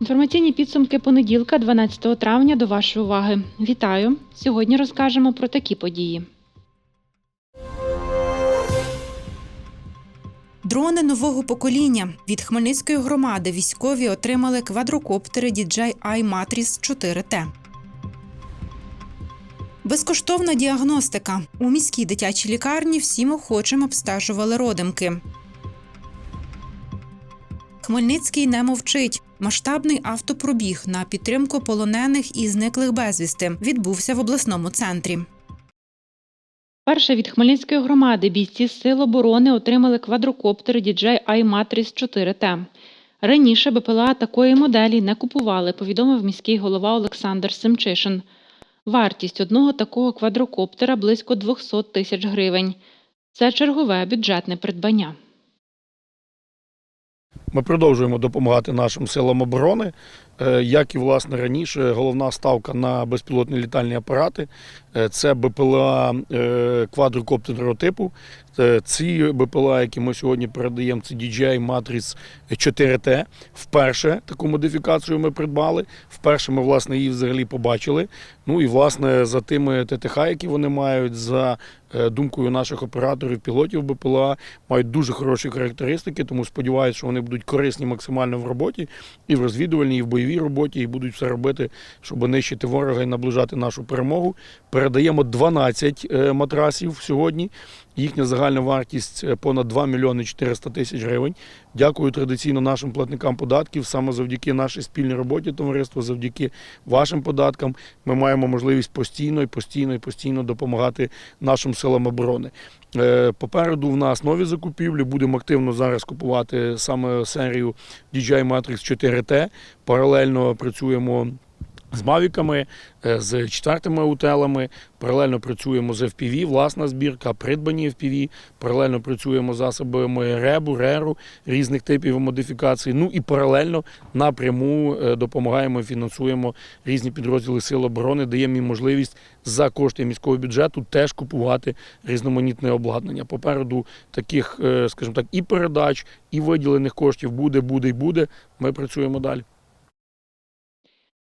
Інформаційні підсумки понеділка, 12 травня, до вашої уваги. Вітаю! Сьогодні розкажемо про такі події. Дрони нового покоління від Хмельницької громади військові отримали квадрокоптери DJI iMatrix 4T. Безкоштовна діагностика. У міській дитячій лікарні всім охочим обстежували родимки. Хмельницький не мовчить. Масштабний автопробіг на підтримку полонених і зниклих безвісти відбувся в обласному центрі. Перше від Хмельницької громади бійці Сил оборони отримали квадрокоптери DJI iMatrix 4T. Раніше БПЛА такої моделі не купували, повідомив міський голова Олександр Семчишин. Вартість одного такого квадрокоптера близько 200 тисяч гривень. Це чергове бюджетне придбання. Ми продовжуємо допомагати нашим силам оборони. Е, Як і власне раніше, головна ставка на безпілотні літальні апарати Е, це БПЛА е, квадрокоптерного типу. Ці БПЛА, які ми сьогодні передаємо, це DJI Matrix 4T. Вперше таку модифікацію ми придбали. Вперше ми власне її взагалі побачили. Ну і власне за тими ТТХ, які вони мають, за думкою наших операторів, пілотів БПЛА, мають дуже хороші характеристики, тому сподіваюся, що вони будуть корисні максимально в роботі і в розвідувальній, і в бойовій роботі, і будуть все робити, щоб нищити ворога і наближати нашу перемогу. Передаємо 12 е, матрасів сьогодні. Їхня загальна вартість е, понад 2 мільйони 400 тисяч гривень. Дякую традиційно нашим платникам податків. Саме завдяки нашій спільній роботі товариства, завдяки вашим податкам, ми маємо можливість постійно і постійно і постійно допомагати нашим силам оборони. Е, Попереду в нас нові закупівлі. Будемо активно зараз купувати саме серію DJI Matrix 4T. Паралельно працюємо. З мавіками, е, з четвертими утелами, паралельно працюємо з FPV, власна збірка, придбані FPV, паралельно працюємо засобами ребу, реру різних типів модифікацій. Ну і паралельно напряму е, допомагаємо і фінансуємо різні підрозділи Сил оборони, даємо їм можливість за кошти міського бюджету теж купувати різноманітне обладнання. Попереду таких, е, скажімо так, і передач, і виділених коштів буде, буде і буде. Ми працюємо далі.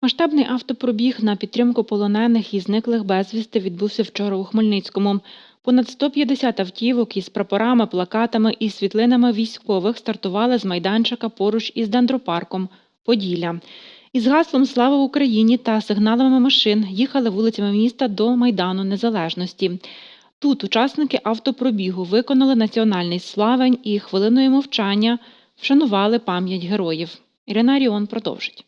Масштабний автопробіг на підтримку полонених і зниклих безвісти відбувся вчора у Хмельницькому. Понад 150 автівок із прапорами, плакатами і світлинами військових стартували з майданчика поруч із дендропарком Поділля. Із гаслом Слава Україні та сигналами машин їхали вулицями міста до Майдану Незалежності. Тут учасники автопробігу виконали національний славень і хвилиною мовчання вшанували пам'ять героїв. Ірина Ріон продовжить.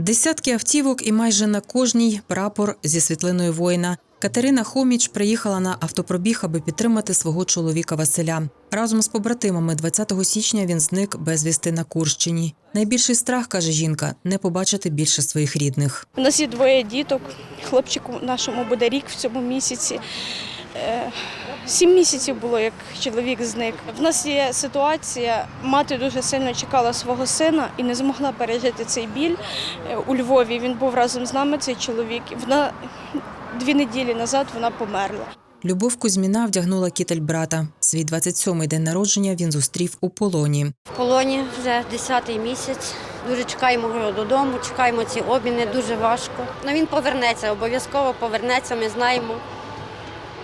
Десятки автівок і майже на кожній прапор зі світлиною воїна. Катерина Хоміч приїхала на автопробіг, аби підтримати свого чоловіка Василя. Разом з побратимами 20 січня він зник безвісти на Курщині. Найбільший страх, каже жінка, не побачити більше своїх рідних. У нас є двоє діток. Хлопчику нашому буде рік в цьому місяці. Е, Сім місяців було, як чоловік зник. В нас є ситуація. Мати дуже сильно чекала свого сина і не змогла пережити цей біль Е, у Львові. Він був разом з нами, цей чоловік. Вона дві неділі назад вона померла. Любов Кузьміна вдягнула кітель брата. Свій 27-й день народження він зустрів у полоні. В полоні вже 10-й місяць. Дуже чекаємо його додому, чекаємо ці обміни, дуже важко. Ну він повернеться, обов'язково повернеться, ми знаємо.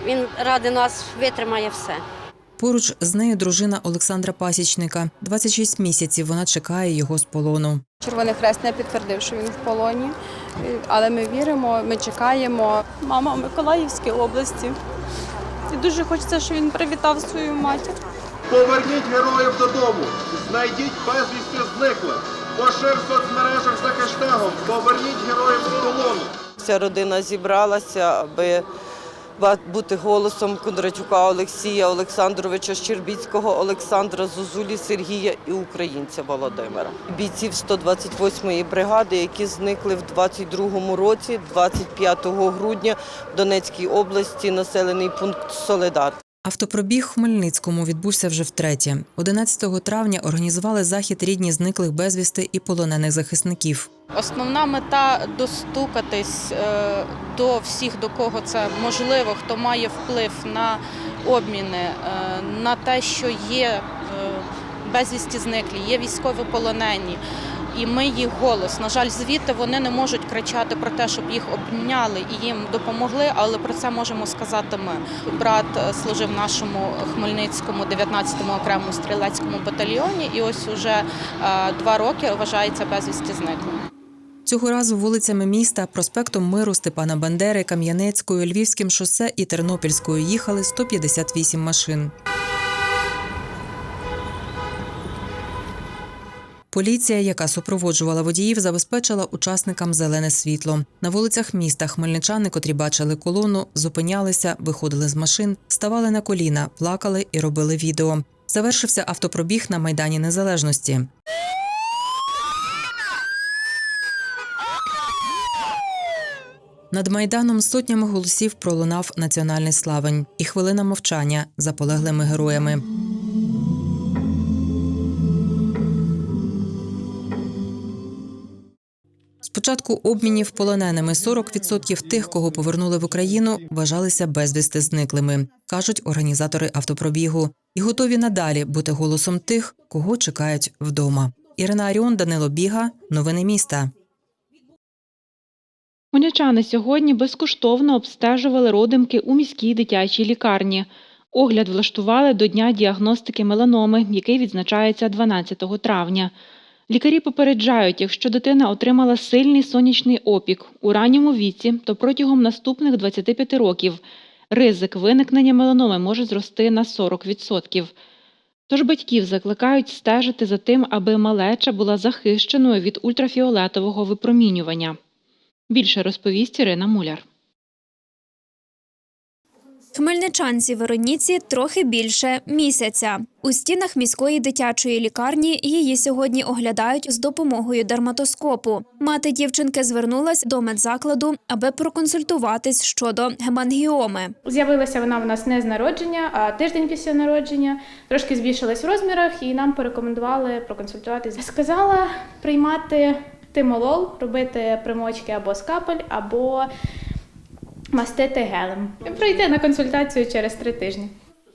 Він ради нас витримає все. Поруч з нею дружина Олександра Пасічника. 26 місяців вона чекає його з полону. Червоний Хрест не підтвердив, що він в полоні, але ми віримо, ми чекаємо. Мама в Миколаївській області. І дуже хочеться, щоб він привітав свою матір. Поверніть героїв додому, знайдіть безвісти зниклих. Пошир в соцмережах за хештегом Поверніть героїв з полону. Вся родина зібралася, аби бути голосом Кондратюка Олексія, Олександровича Щербіцького, Олександра Зозулі, Сергія і українця Володимира. Бійців 128-ї бригади, які зникли в 22-му році, 25 грудня в Донецькій області, населений пункт Соледар. Автопробіг Хмельницькому відбувся вже втретє. 11 травня організували захід рідні зниклих безвісти і полонених захисників. Основна мета достукатись е, до всіх, до кого це можливо, хто має вплив на обміни, е, на те, що є е, безвісті зниклі, є військові полонені. І ми їх голос. На жаль, звідти вони не можуть кричати про те, щоб їх обняли і їм допомогли, але про це можемо сказати ми. Брат е, служив в нашому Хмельницькому 19-му окремому стрілецькому батальйоні, і ось уже е, два роки вважається безвісті зниклим. Цього разу вулицями міста, проспектом Миру Степана Бандери, Кам'янецькою, Львівським шосе і Тернопільською їхали 158 машин. Поліція, яка супроводжувала водіїв, забезпечила учасникам зелене світло. На вулицях міста хмельничани, котрі бачили колону, зупинялися, виходили з машин, ставали на коліна, плакали і робили відео. Завершився автопробіг на Майдані Незалежності. Над майданом сотнями голосів пролунав національний славень і хвилина мовчання за полеглими героями. Початку обмінів полоненими 40% тих, кого повернули в Україну, вважалися безвісти зниклими, кажуть організатори автопробігу, і готові надалі бути голосом тих, кого чекають вдома. Ірина Аріон, Данило Біга, новини міста. Хмельничани сьогодні безкоштовно обстежували родимки у міській дитячій лікарні. Огляд влаштували до Дня діагностики меланоми, який відзначається 12 травня. Лікарі попереджають, якщо дитина отримала сильний сонячний опік у ранньому віці, то протягом наступних 25 років ризик виникнення меланоми може зрости на 40%. Тож батьків закликають стежити за тим, аби малеча була захищеною від ультрафіолетового випромінювання. Більше розповість Ірина Муляр. Хмельничанці Вероніці трохи більше місяця. У стінах міської дитячої лікарні її сьогодні оглядають з допомогою дерматоскопу. Мати дівчинки звернулась до медзакладу, аби проконсультуватись щодо гемангіоми. З'явилася вона в нас не з народження, а тиждень після народження. Трошки збільшилась в розмірах, і нам порекомендували проконсультуватися. Сказала приймати тимолол, робити примочки або з капель, або мастити гелем. Прийти на консультацію через три тижні.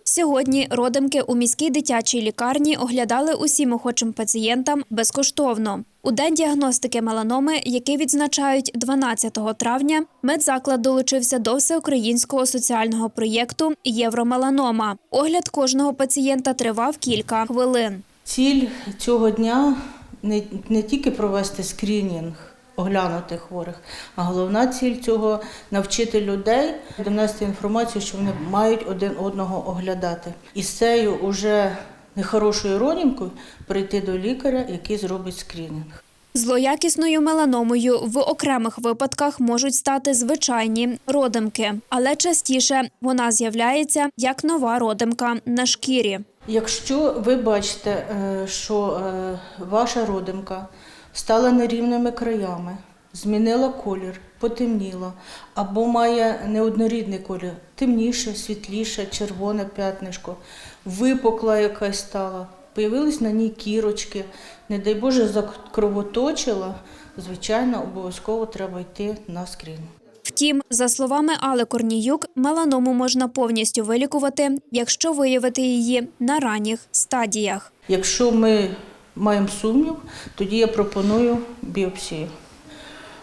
Сьогодні родимки у міській дитячій лікарні оглядали усім охочим пацієнтам безкоштовно. У день діагностики меланоми, який відзначають 12 травня, медзаклад долучився до всеукраїнського соціального проєкту Євромеланома. Огляд кожного пацієнта тривав кілька хвилин. Ціль цього дня не, не тільки провести скринінг, оглянути хворих, а головна ціль цього навчити людей донести інформацію, що вони мають один одного оглядати. І з цією уже нехорошою родинкою прийти до лікаря, який зробить скринінг. Злоякісною меланомою в окремих випадках можуть стати звичайні родимки, але частіше вона з'являється як нова родимка на шкірі. Якщо ви бачите, е, що е, ваша родимка стала нерівними краями, змінила колір, потемніла, або має неоднорідний колір, темніше, світліше, червоне п'ятнишко, випукла якась стала, появились на ній кірочки, не дай Боже, закровоточила, звичайно, обов'язково треба йти на скринінг. Втім, за словами Али Корніюк, меланому можна повністю вилікувати, якщо виявити її на ранніх стадіях. Якщо ми маємо сумнів, тоді я пропоную біопсію.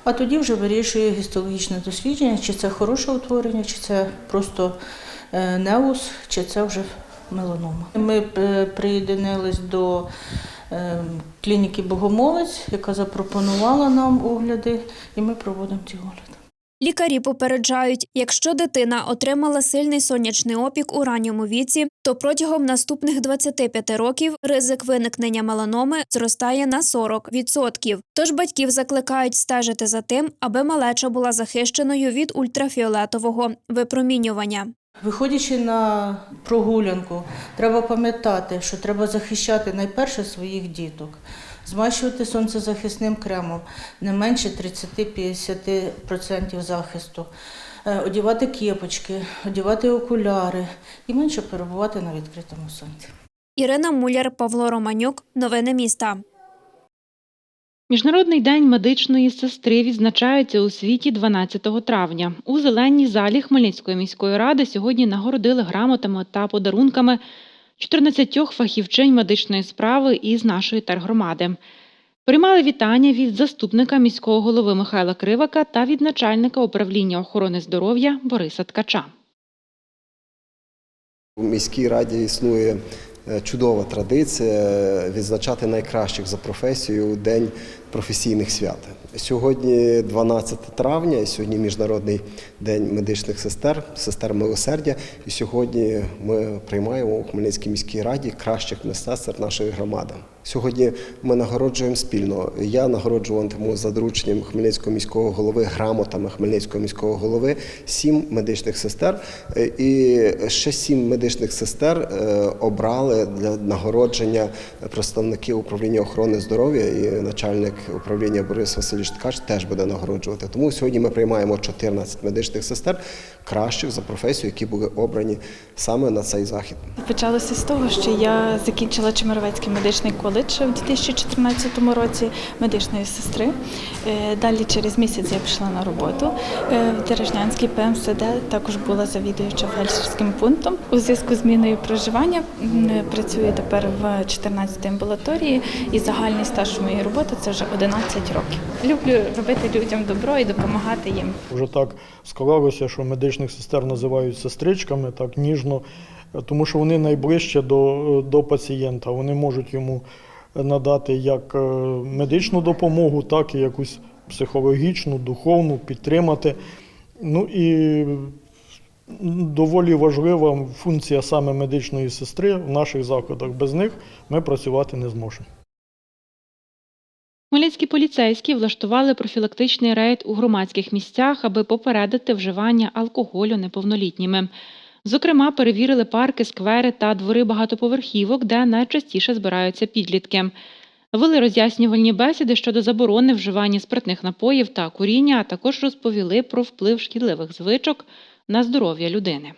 А тоді вже вирішує гістологічне дослідження, чи це хороше утворення, чи це просто е, неус, чи це вже меланома. Ми е, приєднались до е, клініки Богомолець, яка запропонувала нам огляди, і ми проводимо ці огляди. Лікарі попереджають, якщо дитина отримала сильний сонячний опік у ранньому віці, то протягом наступних 25 років ризик виникнення меланоми зростає на 40%. Тож батьків закликають стежити за тим, аби малеча була захищеною від ультрафіолетового випромінювання. Виходячи на прогулянку, треба пам'ятати, що треба захищати найперше своїх діток, змащувати сонцезахисним кремом не менше 30-50% захисту. е, одягати кепочки, одягати окуляри і менше перебувати на відкритому сонці. Ірина Муляр, Павло Романюк. Новини міста. Міжнародний день медичної сестри відзначається у світі 12 травня. У зеленій залі Хмельницької міської ради сьогодні нагородили грамотами та подарунками 14 фахівчинь медичної справи із нашої тергромади. Приймали вітання від заступника міського голови Михайла Кривака та від начальника управління охорони здоров'я Бориса Ткача. У міській раді існує чудова традиція відзначати найкращих за професією у День професійних свят. Сьогодні 12 травня, і сьогодні Міжнародний день медичних сестер, сестер милосердя. І сьогодні ми приймаємо у Хмельницькій міській раді кращих медсестер нашої громади. Сьогодні ми нагороджуємо спільно. Я нагороджуватиму за дорученням Хмельницького міського голови грамотами Хмельницького міського голови сім медичних сестер. Е, І ще сім медичних сестер е, обрали для нагородження представники управління охорони здоров'я і начальник управління Борис Васильович Ткач теж буде нагороджувати. Тому сьогодні ми приймаємо 14 медичних сестер кращих за професію, які були обрані саме на цей захід. Почалося з того, що я закінчила Чемеровецький медичний коледж в 2014 році медичної сестри. Е, Далі через місяць я пішла на роботу е, в Дережнянський ПМСД. Також була завідуюча фельдшерським пунктом. У зв'язку з зміною проживання працюю тепер в 14-й амбулаторії і загальний стаж моєї роботи це вже 11 років. Люблю робити людям добро і допомагати їм. Вже так склалося, що медичних сестер називають сестричками, так ніжно, тому що вони найближче до, до пацієнта. Вони можуть йому надати як е, медичну допомогу, так і якусь психологічну, духовну, підтримати. Ну і доволі важлива функція саме медичної сестри в наших закладах. Без них ми працювати не зможемо. Хмельницькі поліцейські влаштували профілактичний рейд у громадських місцях, аби попередити вживання алкоголю неповнолітніми. Зокрема, перевірили парки, сквери та двори багатоповерхівок, де найчастіше збираються підлітки. Вели роз'яснювальні бесіди щодо заборони вживання спиртних напоїв та куріння, а також розповіли про вплив шкідливих звичок на здоров'я людини.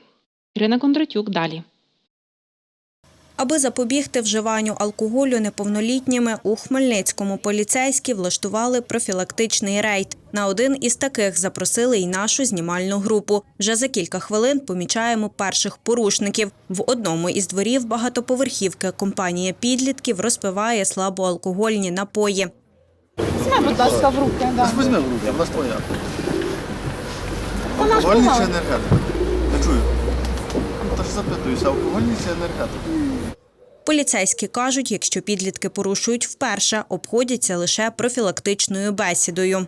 Ірина Кондратюк далі. Аби запобігти вживанню алкоголю неповнолітніми, у Хмельницькому поліцейські влаштували профілактичний рейд. На один із таких запросили й нашу знімальну групу. Вже за кілька хвилин помічаємо перших порушників. В одному із дворів багатоповерхівки компанія підлітків розпиває слабоалкогольні напої. Візьми, будь ласка, в руки. Да. Візьми в руки, в нас порядок. Алкогольний чи енергетик? Запитуюся, алкогольний чи енергетик? Поліцейські кажуть, якщо підлітки порушують вперше, обходяться лише профілактичною бесідою.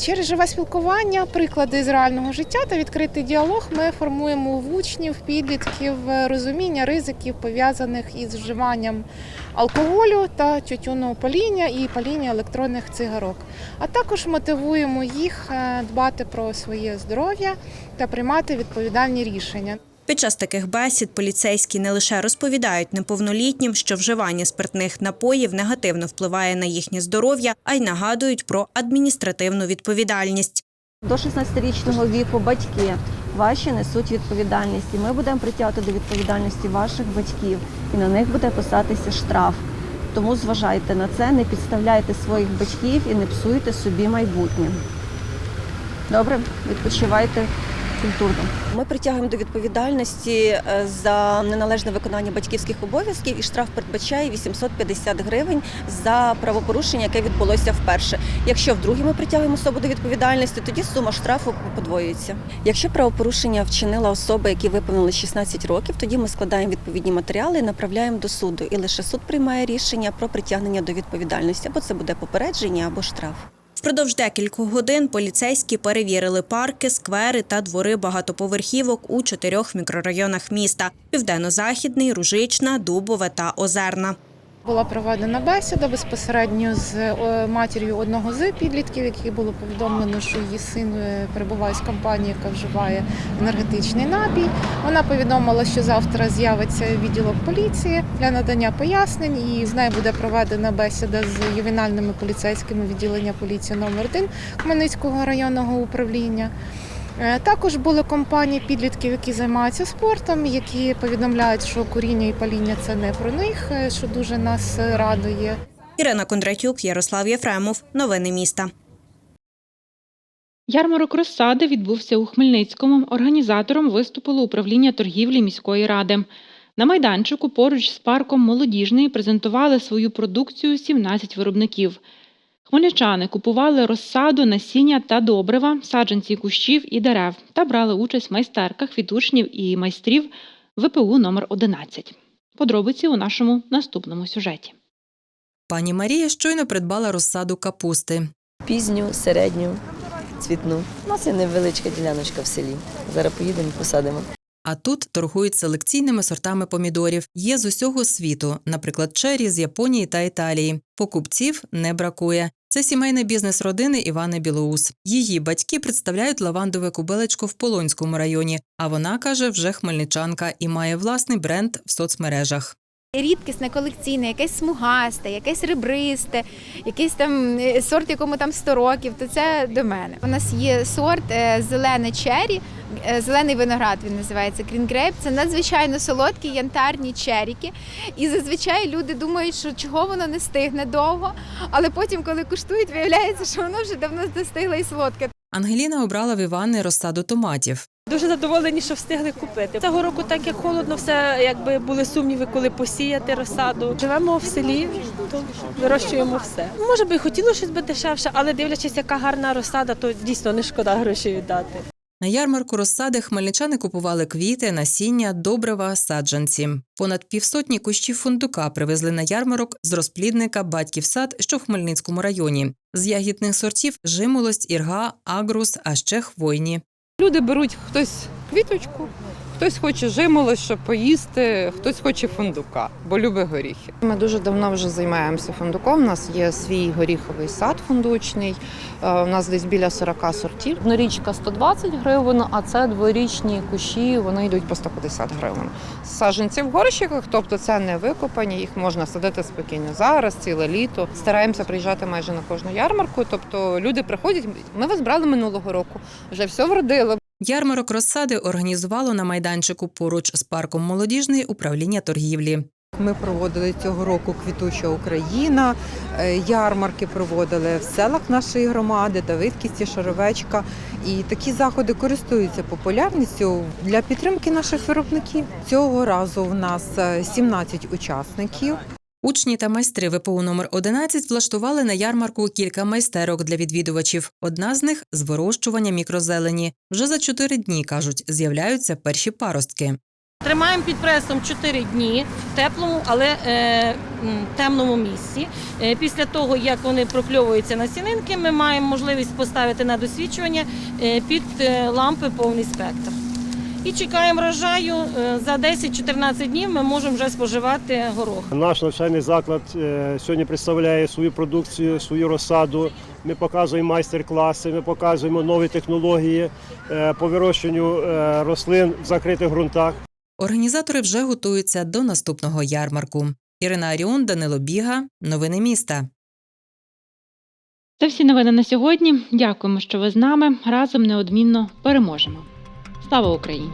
Через живе спілкування, приклади з реального життя та відкритий діалог ми формуємо в учнів, підлітків розуміння ризиків пов'язаних із вживанням алкоголю та тютюного паління і паління електронних цигарок. А також мотивуємо їх е, дбати про своє здоров'я та приймати відповідальні рішення. Під час таких бесід поліцейські не лише розповідають неповнолітнім, що вживання спиртних напоїв негативно впливає на їхнє здоров'я, а й нагадують про адміністративну відповідальність. До 16-річного віку батьки ваші несуть відповідальність. І ми будемо притягувати до відповідальності ваших батьків, і на них буде писатися штраф. Тому зважайте на це, не підставляйте своїх батьків і не псуйте собі майбутнє. Добре, відпочивайте культурно. Ми притягуємо до відповідальності е, за неналежне виконання батьківських обов'язків, і штраф передбачає 850 гривень за правопорушення, яке відбулося вперше. Якщо вдруге ми притягуємо особу до відповідальності, тоді сума штрафу подвоюється. Якщо правопорушення вчинила особа, які виповнили 16 років, тоді ми складаємо відповідні матеріали і направляємо до суду. І лише суд приймає рішення про притягнення до відповідальності, або це буде попередження, або штраф. Впродовж декількох годин поліцейські перевірили парки, сквери та двори багатоповерхівок у чотирьох мікрорайонах міста: Південно-Західний, Ружична, Дубове та Озерна. Була проведена бесіда безпосередньо з е, матір'ю одного з підлітків, який було повідомлено, що її син е, перебуває з компанії, яка вживає енергетичний напій. Вона повідомила, що завтра з'явиться відділок поліції для надання пояснень, і з нею буде проведена бесіда з ювенальними поліцейськими відділення поліції номер 1 Хмельницького районного управління. Е, Також були компанії підлітків, які займаються спортом, які повідомляють, що куріння і паління це не про них, е, що дуже нас радує. Ірина Кондратюк, Ярослав Єфремов. Новини міста. Ярмарок розсади відбувся у Хмельницькому. Організатором виступило управління торгівлі міської ради. На майданчику поруч з парком молодіжний презентували свою продукцію 17 виробників. Хмельничани купували розсаду, насіння та добрива, саджанці кущів і дерев та брали участь в майстерках від учнів і майстрів ВПУ номер 11. Подробиці у нашому наступному сюжеті. Пані Марія щойно придбала розсаду капусти. пізню, середню, цвітну. У нас є невеличка діляночка в селі. Зараз поїдемо і посадимо. А тут торгують селекційними сортами помідорів. Є з усього світу, наприклад, чері з Японії та Італії. Покупців не бракує. Це сімейний бізнес родини Івани Білоус. Її батьки представляють лавандове кубелечко в Полонському районі. А вона каже, вже хмельничанка і має власний бренд в соцмережах. Рідкісне, колекційне, якесь смугасте, якесь ребристе, якийсь там е, сорт, якому там 100 років, то це до мене. У нас є сорт е, зелене чері, е, зелений виноград він називається Green Це надзвичайно солодкі янтарні черіки. І зазвичай люди думають, що чого воно не стигне довго, але потім, коли куштують, виявляється, що воно вже давно достигло і солодке. Ангеліна обрала в Івани розсаду томатів. Дуже задоволені, що встигли купити. Цього року, так як холодно, все якби були сумніви, коли посіяти розсаду. Живемо в селі, то вирощуємо все. Може би і хотілося щось би дешевше, але дивлячись, яка гарна розсада, то дійсно не шкода грошей віддати. На ярмарку розсади хмельничани купували квіти, насіння, добрива, саджанці. Понад півсотні кущів фундука привезли на ярмарок з розплідника Батьків сад, що в Хмельницькому районі. З ягідних сортів жимолость, ірга, агрус, а ще хвойні. Люди беруть хтось квіточку, хтось хоче жимолость, щоб поїсти, хтось хоче фундука, бо любить горіхи. Ми дуже давно вже займаємося фундуком. У нас є свій горіховий сад фундучний. Е, У нас десь біля 40 сортів. Однорічка 120 гривень, а це дворічні кущі, вони йдуть по 150 гривень. Саджанці в горщиках, тобто це не викопані, їх можна садити спокійно зараз, ціле літо. Стараємося приїжджати майже на кожну ярмарку. Тобто люди приходять. Ми вас брали минулого року, вже все вродило. Ярмарок розсади організувало на майданчику поруч з парком молодіжний управління торгівлі. Ми проводили цього року квітуча Україна, е, ярмарки проводили в селах нашої громади, Давидківці, Шаровечка. І такі заходи користуються популярністю для підтримки наших виробників. Цього разу в нас е, 17 учасників. Учні та майстри ВПУ номер 11 влаштували на ярмарку кілька майстерок для відвідувачів. Одна з них з вирощування мікрозелені. Вже за чотири дні кажуть, з'являються перші паростки. Тримаємо під пресом 4 дні в теплому, але е, темному місці. Е, після того, як вони прокльовуються на сінинки, ми маємо можливість поставити на досвідчування е, під е, лампи повний спектр. І чекаємо врожаю. Е, За 10-14 днів ми можемо вже споживати горох. Наш навчальний заклад е, сьогодні представляє свою продукцію, свою розсаду. Ми показуємо майстер-класи, ми показуємо нові технології е, по вирощенню рослин в закритих ґрунтах. Організатори вже готуються до наступного ярмарку. Ірина Аріон, Данило Біга. Новини міста. Це всі новини на сьогодні. Дякуємо, що ви з нами. Разом неодмінно переможемо. Слава Україні!